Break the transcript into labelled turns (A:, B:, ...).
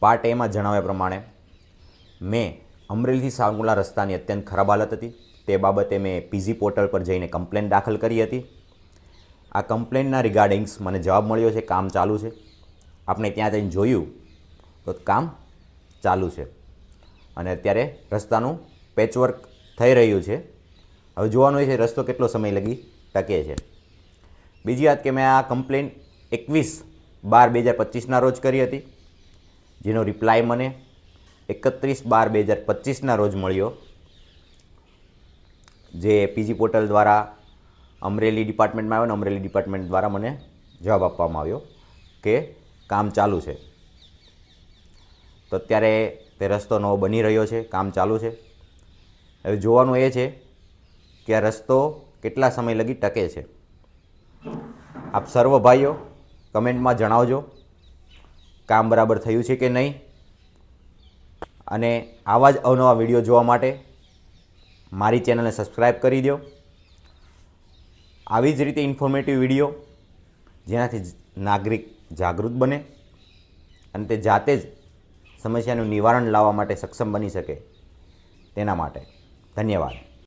A: Part એમાં જણાવ્યા પ્રમાણે, મેં અમરેલીથી સાવંગુલા રસ્તાની અત્યંત ખરાબ હાલત હતી. તે બાબતે મેં પીજી પોર્ટલ પર જઈને કમ્પ્લેન દાખલ કરી હતી. આ કમ્પ્લેનના રિગાર્ડિંગ્સ મને જવાબ મળ્યો છે, કામ ચાલુ છે. આપણે ત્યાં જઈને જોયું તો કામ ચાલુ છે. અને અત્યારે રસ્તાનું પેચવર્ક થઈ રહ્યું છે. હવે જોવાનું છે, રસ્તો કેટલો સમય લગી ટકે છે. બીજી વાત કે મેં આ કમ્પ્લેન એકવીસ બાર બે હજાર પચીસના રોજ કરી હતી. જેનો રિપ્લાય મને એકત્રીસ બાર બે હજાર પચીસના રોજ મળ્યો, જે પીજી પોર્ટલ દ્વારા અમરેલી ડિપાર્ટમેન્ટમાં આવ્યો ને અમરેલી ડિપાર્ટમેન્ટ દ્વારા મને જવાબ આપવામાં આવ્યો કે કામ ચાલુ છે. તો અત્યારે તે રસ્તો નવો બની રહ્યો છે, કામ ચાલુ છે. હવે જોવાનું એ છે કે આ રસ્તો કેટલા સમય લગી ટકે છે. આપ સર્વ ભાઈઓ કમેન્ટમાં જણાવજો. કામ બરાબર થયું છે કે નહીં? અને આવા જ અવનવા વીડિયો જોવા માટે મારી ચેનલને સબસ્ક્રાઈબ કરી દો. આવી જ રીતે ઇન્ફોર્મેટિવ વીડિયો જેનાથી નાગરિક જાગૃત બને અને તે જાતે જ સમસ્યાનું નિવારણ લાવવા માટે સક્ષમ બની શકે તેના માટે. ધન્યવાદ.